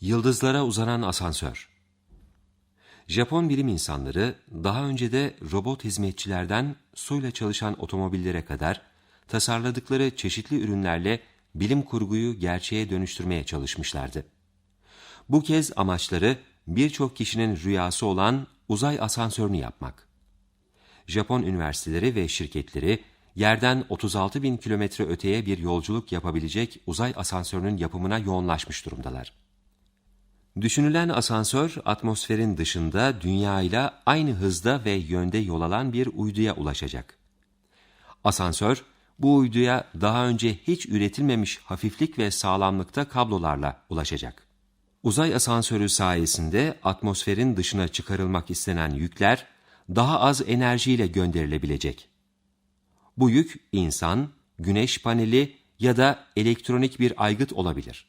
Yıldızlara uzanan asansör. Japon bilim insanları daha önce de robot hizmetçilerden suyla çalışan otomobillere kadar tasarladıkları çeşitli ürünlerle bilim kurguyu gerçeğe dönüştürmeye çalışmışlardı. Bu kez amaçları birçok kişinin rüyası olan uzay asansörünü yapmak. Japon üniversiteleri ve şirketleri yerden 36 bin kilometre öteye bir yolculuk yapabilecek uzay asansörünün yapımına yoğunlaşmış durumdalar. Düşünülen asansör atmosferin dışında dünya ile aynı hızda ve yönde yol alan bir uyduya ulaşacak. Asansör bu uyduya daha önce hiç üretilmemiş hafiflik ve sağlamlıkta kablolarla ulaşacak. Uzay asansörü sayesinde atmosferin dışına çıkarılmak istenen yükler daha az enerjiyle gönderilebilecek. Bu yük insan, güneş paneli ya da elektronik bir aygıt olabilir.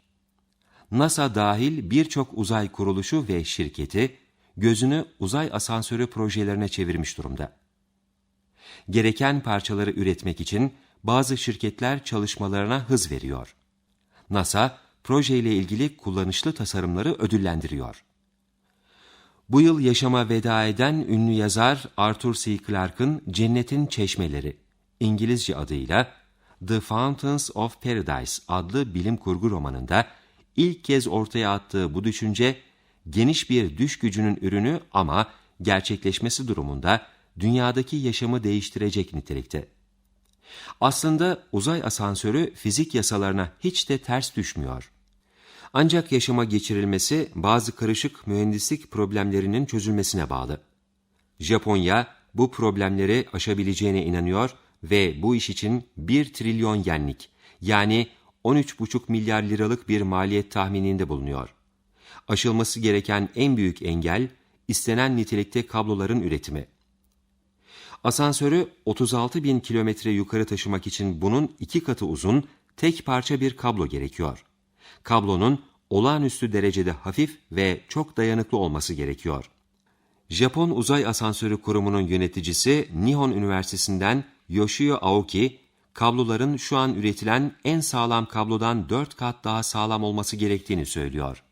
NASA dahil birçok uzay kuruluşu ve şirketi gözünü uzay asansörü projelerine çevirmiş durumda. Gereken parçaları üretmek için bazı şirketler çalışmalarına hız veriyor. NASA projeyle ilgili kullanışlı tasarımları ödüllendiriyor. Bu yıl yaşama veda eden ünlü yazar Arthur C. Clarke'ın Cennetin Çeşmeleri, İngilizce adıyla The Fountains of Paradise adlı bilim kurgu romanında ilk kez ortaya attığı bu düşünce, geniş bir düş gücünün ürünü ama gerçekleşmesi durumunda dünyadaki yaşamı değiştirecek nitelikte. Aslında uzay asansörü fizik yasalarına hiç de ters düşmüyor. Ancak yaşama geçirilmesi bazı karışık mühendislik problemlerinin çözülmesine bağlı. Japonya bu problemleri aşabileceğine inanıyor ve bu iş için 1 trilyon yenlik yani 13,5 milyar liralık bir maliyet tahmininde bulunuyor. Aşılması gereken en büyük engel istenen nitelikte kabloların üretimi. Asansörü 36 bin kilometre yukarı taşımak için bunun iki katı uzun tek parça bir kablo gerekiyor. Kablonun olağanüstü derecede hafif ve çok dayanıklı olması gerekiyor. Japon Uzay Asansörü Kurumu'nun yöneticisi Nihon Üniversitesi'nden Yoshio Aoki, kabloların şu an üretilen en sağlam kablodan 4 kat daha sağlam olması gerektiğini söylüyor.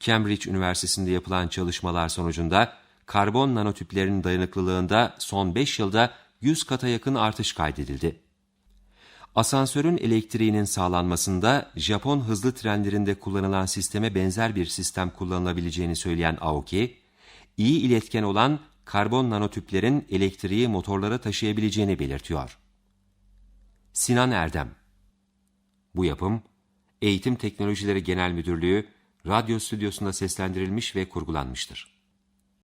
Cambridge Üniversitesi'nde yapılan çalışmalar sonucunda karbon nanotüplerinin dayanıklılığında son 5 yılda 100 kata yakın artış kaydedildi. Asansörün elektriğinin sağlanmasında Japon hızlı trenlerinde kullanılan sisteme benzer bir sistem kullanılabileceğini söyleyen Aoki, iyi iletken olan karbon nanotüplerin elektriği motorlara taşıyabileceğini belirtiyor. Sinan Erdem Bu yapım, Eğitim Teknolojileri Genel Müdürlüğü, radyo stüdyosunda seslendirilmiş ve kurgulanmıştır.